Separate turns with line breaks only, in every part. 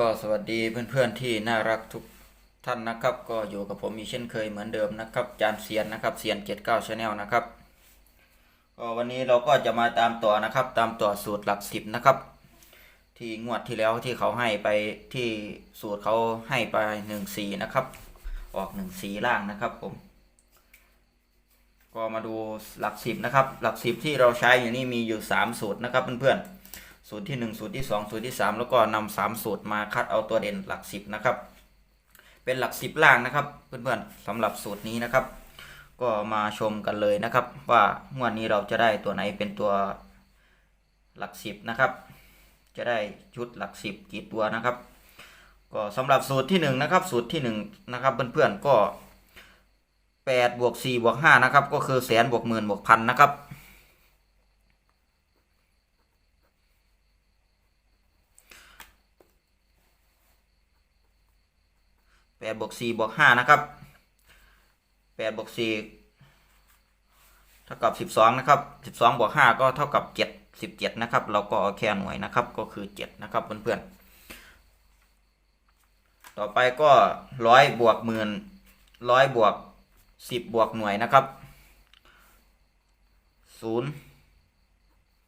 ก็สวัสดีเพื่อนๆที่น่ารักทุกท่านนะครับ ก็อยู่กับผมอีเช่นเคยเหมือนเดิมนะครับจานเซียนนะครับเซียนเจ็ดเก้าชาแนลนะครับก็วันนี้เราก็จะมาตามต่อนะครับ ตามต่อสูตรหลักสิบนะครับ ที่งวดที่แล้วที่เขาให้ไปที่สูตรเขาให้ไปหนึ่งสีนะครับ ออกหนึ่งสีล่างนะครับผม ก็มาดูหลักสิบนะครับ หลักสิบที่เราใช้อยู่นี่มีอยู่สามสูตรนะครับเพื่อนๆ สูตรที่หนึ่งสูตรที่สองสูตรที่สามแล้วก็นำสามสูตรมาคัดเอาตัวเด่นหลักสิบนะครับ เป็นหลักสิบล่างนะครับ เพื่อนๆสำหรับสูตรนี้นะครับ ก็มาชมกันเลยนะครับ ว่างวดนี้เราจะได้ตัวไหนเป็นตัวหลักสิบนะครับ จะได้ชุดหลักสิบกี่ตัวนะครับ ก็สำหรับสูตรที่หนึ่งนะครับ สูตรที่หนึ่งนะครับเพื่อนๆก็แปดบวกสี่บวกห้านะครับ ก็คือแสนบวกหมื่นบวกพันนะครับ แปดบวกสี่บวกห้านะครับแปดบวกสี่เท่ากับสิบสองนะครับสิบสองบวกห้าก็เท่ากับเจ็ดสิบเจ็ดนะครับ เราก็เอาแค่หน่วยนะครับก็คือเจ็ดนะครับเพื่อนๆต่อไปก็ร้อยบวกหมื่นร้อยบวกสิบบวกหน่วยนะครับศูนย์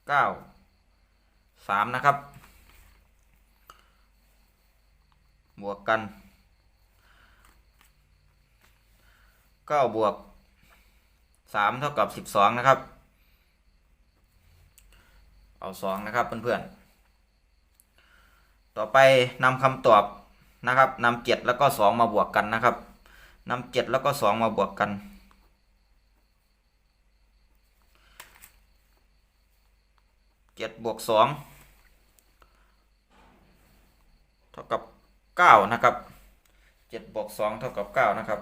เก้าสามนะครับ บวกกัน เก้าบวกสามเท่ากับสิบสองนะครับ เอาสองนะครับเพื่อนๆ ต่อไปนำคำตอบนะครับนำเจ็ดแล้วก็สองมาบวกกันนะครับนำเจ็ดแล้วก็สองมาบวกกันเจ็ดบวกสองเท่ากับเก้านะครับเจ็ดบวกสองเท่ากับเก้านะครับ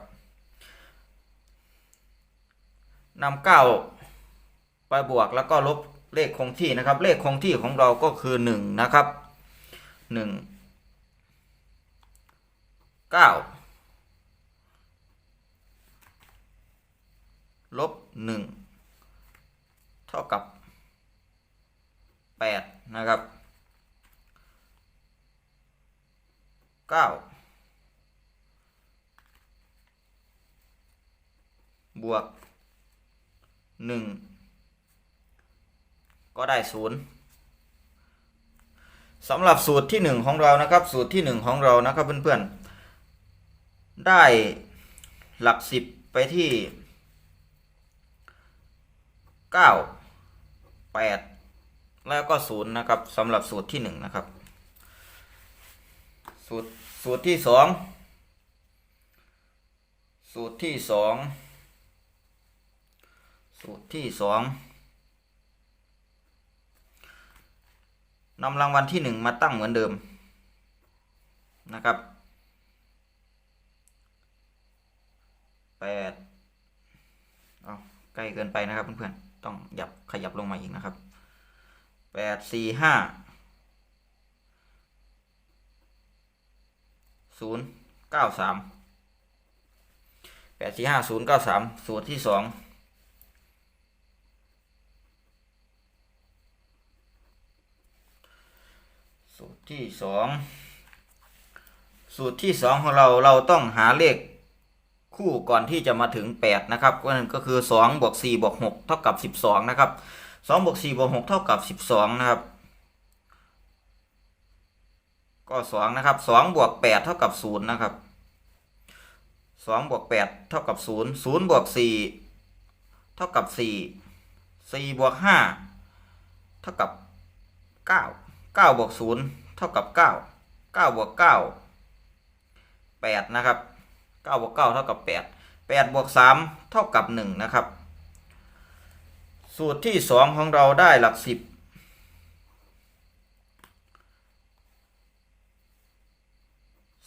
นำเก้าไปบวกแล้วก็ลบเลขคงที่นะครับ เลขคงที่ของเราก็คือหนึ่งนะครับหนึ่งเก้าลบหนึ่งเท่ากับแปดนะครับเก้าบวก หนึ่งก็ได้ศูนย์สำหรับสูตรที่หนึ่งของเรานะครับ สูตรที่หนึ่งของเรานะครับเพื่อนๆ ได้หลักสิบไปที่เก้าแปดแล้วก็ศูนย์นะครับสำหรับสูตรที่หนึ่งนะครับ สูตรสูตรที่สองสูตรที่สอง สูตรที่สองนำรางวัลที่หนึ่งมาตั้งเหมือนเดิมนะครับแปดเอาใกล้เกินไปนะครับเพื่อนๆต้องหยับขยับลงมาอีกนะครับแปดสี่ห้าศูนย์เก้าสามแปดสี่ห้าศูนย์เก้าสามสูตรที่สอง สูตรที่สองสูตรที่สองของเราเราต้องหาเลขคู่ก่อนที่จะมาถึงแปดนะครับก็นั่นก็คือสองบวกสี่บวกหกเท่ากับสิบสองนะครับสองบวกสี่บวกหกเท่ากับสิบสองนะครับ ก็สองนะครับสองบวกแปดเท่ากับศูนย์นะครับสองบวกแปดเท่ากับศูนย์ศูนย์บวกสี่เท่ากับสี่สี่บวกห้าเท่ากับเก้าเก้าบวกศูนย์เท่ากับเก้าเก้าบวกเก้าแปดนะครับเก้าบวกเก้าเท่ากับแปดแปดบวกสามเท่ากับหนึ่งนะครับ สูตรที่สองของเราได้หลักสิบ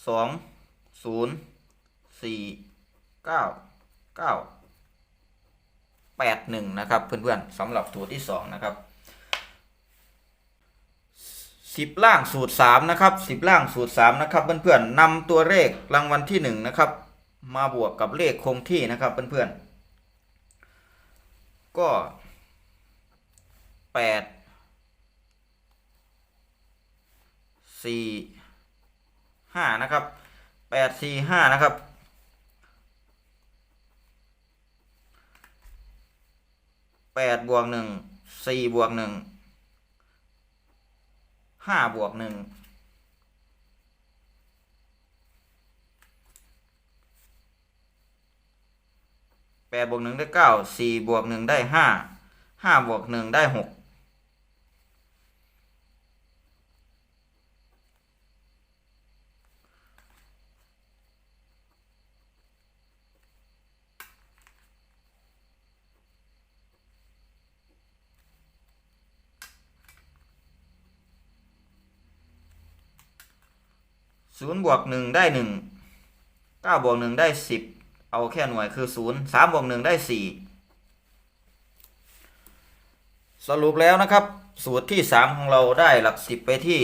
สองศูนย์สี่เก้าเก้าแปดหนึ่งนะครับ เพื่อนๆสำหรับสูตรที่สองนะครับ สิบล่างสูตรสามนะครับสิบล่างสูตรสามนะครับเพื่อนๆนำตัวเลขรางวัลที่หนึ่งนะครับมาบวกกับเลขคงที่นะครับเพื่อนๆก็แปดสี่ห้านะครับแปดสี่ห้านะครับแปดบวกหนึ่งสี่บวกหนึ่ง ห้าบวกหนึ่งแปดบวกหนึ่งได้เก้าสี่บวกหนึ่งได้ห้าห้าบวกหนึ่งได้หก ศูนย์บวกหนึ่งได้หนึ่งเก้าบวกหนึ่งได้สิบเอาแค่หน่วยคือศูนย์สามบวกหนึ่งได้สี่สรุปแล้วนะครับ สูตรที่สามของเราได้หลักสิบไปที่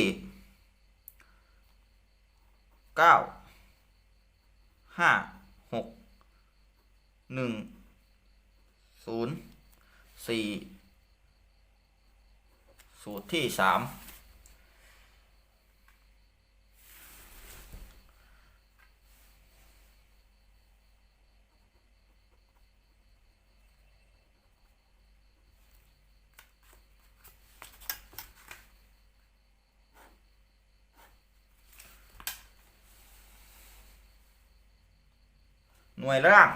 เก้าห้าหกหนึ่งศูนย์สี่สูตรที่สาม น่วยล่าง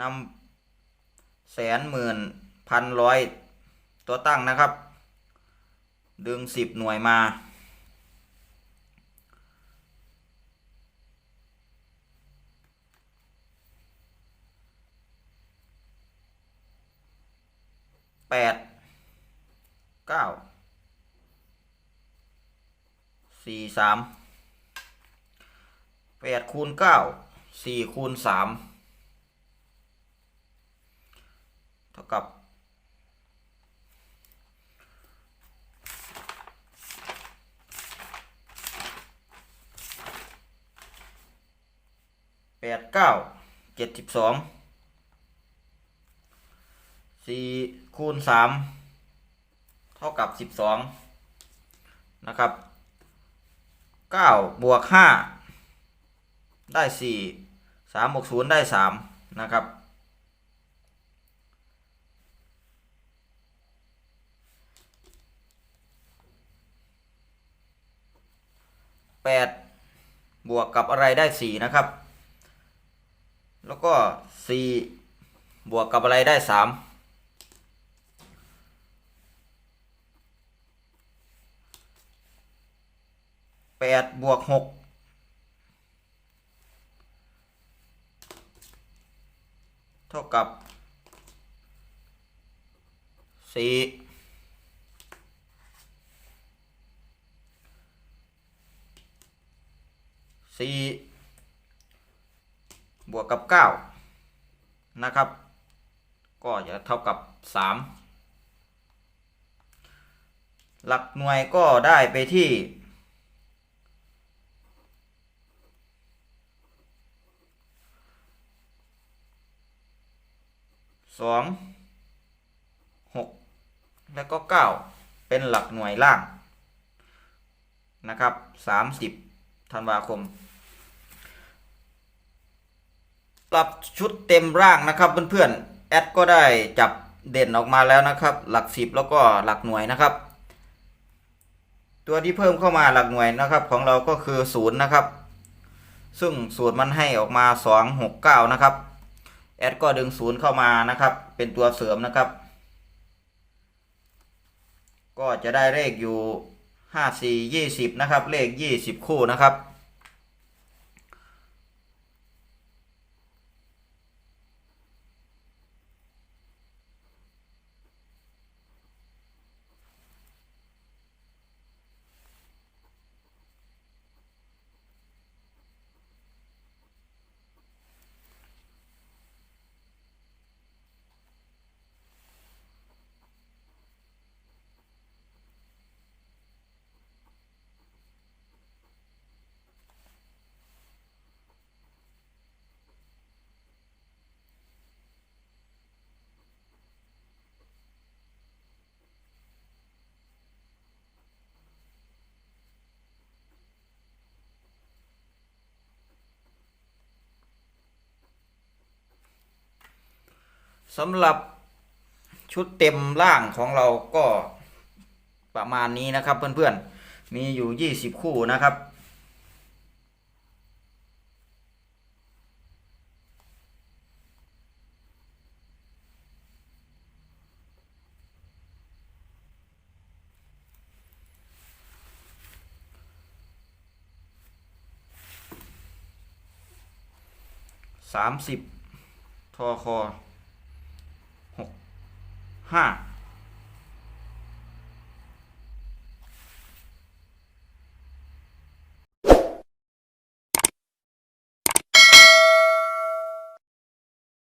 นำแสนหมื่นพันร้อยตัวตั้งนะครับ ดึงสิบหน่วยมา แปดเก้าสี่สามแปดคูณเก้าสี่คูณสามเท่ากับแปดเก้าเจ็ดสิบสอง สี่คูณสามเท่ากับสิบสองนะครับเก้าบวกห้าได้สี่สามบวกศูนย์ได้สามนะครับแปดบวกกับอะไรได้สี่นะครับ แล้วก็สี่บวกกับอะไรได้สาม ดบวกหกเท่ากับสี่สี่บวกกับเก้านะครับ ก็จะเท่ากับสามหลักหน่วยก็ได้ไปที่ สองหกแล้วก็เก้าเป็นหลักหน่วยล่างนะครับสามสิบธันวาคมปรับชุดเต็มร่างนะครับเพื่อนๆแอดก็ได้จับเด่นออกมาแล้วนะครับ หลักสิบแล้วก็หลักหน่วยนะครับ ตัวที่เพิ่มเข้ามาหลักหน่วยนะครับ ของเราก็คือศูนย์นะครับ ซึ่งสูตรมันให้ออกมาสองหกเก้านะครับ แอดก็ดึงศูนย์เข้ามานะครับ เป็นตัวเสริมนะครับ ก็จะได้เลขอยู่ห้าสี่ยี่สิบนะครับ เลขยี่สิบคู่นะครับ สำหรับชุดเต็มล่างของเราก็ประมาณนี้นะครับเพื่อนๆ มีอยู่ 20 คู่นะครับ สามสิบทอคอ หกห้า